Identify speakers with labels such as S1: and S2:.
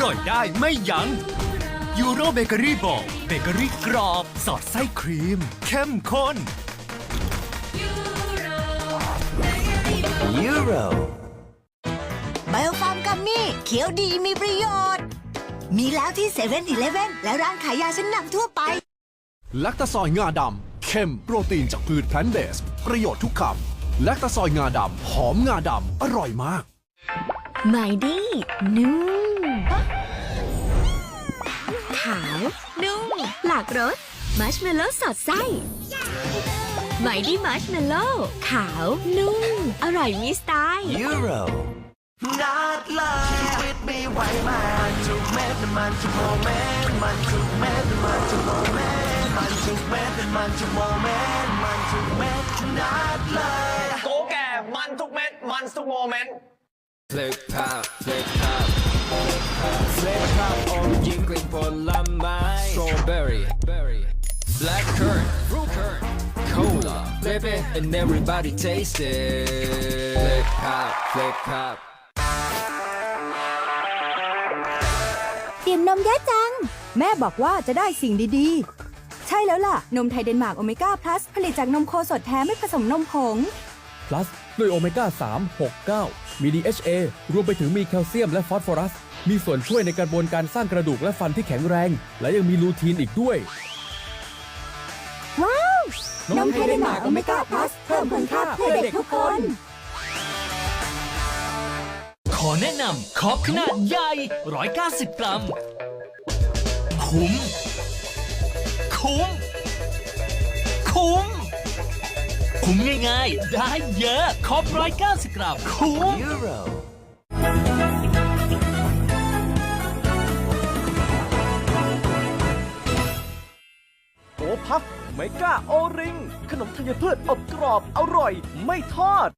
S1: ร่อยได้ไม่ยัง้งยูโรเบเกอรี่บอกเบเกอรี่กรอบ สอดไส้ครีม เข้มข้น
S2: ยูโร
S3: ไบโอฟาร์มกัมมี่เขียวดีมีประโยชน์ มีแล้วที่เซเว่นอีเลฟเว่นและร้านขายยาชั้นนำทั่วไป
S4: แลคตาซอยงาดำเข้มโปรตีนจากพืชแพลนต์เบส ประโยชน์ทุกคำแลคตาซอยงาดำหอมงาดำอร่อยมาก
S5: ไมดี้าว นุ่ม หลากรสมัชเมลโล่สอดไส้ไมดี้มัชเมลโล่ขาว นุ่ม อร่อยมีสไตล์
S2: ยูโรนัดเลยชีวิตมีไหวมันทุกเม็ดมันทุกโมเมนต์มันทุกเม็ดมันทุกโมเมนต์มันทุกเม็ดมันทุกโมเมนต์มันทุกเม็ดนัดเลย
S6: โกแก่มันทุกเม็ดมันทุกโมเมนต์
S7: ฟลิกภาพ ฟลิกภาพฟลิกภาพอมยิ้มกลิ่นผลไม้สตรอเบอรี่เบอรี่ black currant fruit currant cola baby and everybody taste it ฟลิกภาพฟลิกภาพ
S8: ดื่มนมเยอะจัง แม่บอกว่าจะได้สิ่งดีๆ ใช่แล้วล่ะ นมไทยเดนมาร์กโอเมก้าพลัสผลิตจากนมโคสดแท้ไม่ผสมนมผง
S9: plus ด้วยโอเมก้า3 6 9 มี DHA รวมไปถึงมีแคลเซียมและฟอสฟอรัส มีส่วนช่วยในกระบวนการสร้างกระดูกและฟันที่แข็งแรง และยังมีลูทีนอีกด้วย
S8: ว้าว นมไทยเดนมาร์กโอเมก้าพลัสเพิ่มคุณค่าเพื่อเด็กทุกคน
S1: ขอแนะนำคอปขนาดใหญ่ 190 กรัม คุ้ม คุ้ม คุ้มง่ายๆ ได้เยอะคอป190 กรัม คุ้ม
S2: ยูโร
S10: โอพับเมกาโอริง ขนมธัญพืชอบกรอบอร่อย ไม่ทอด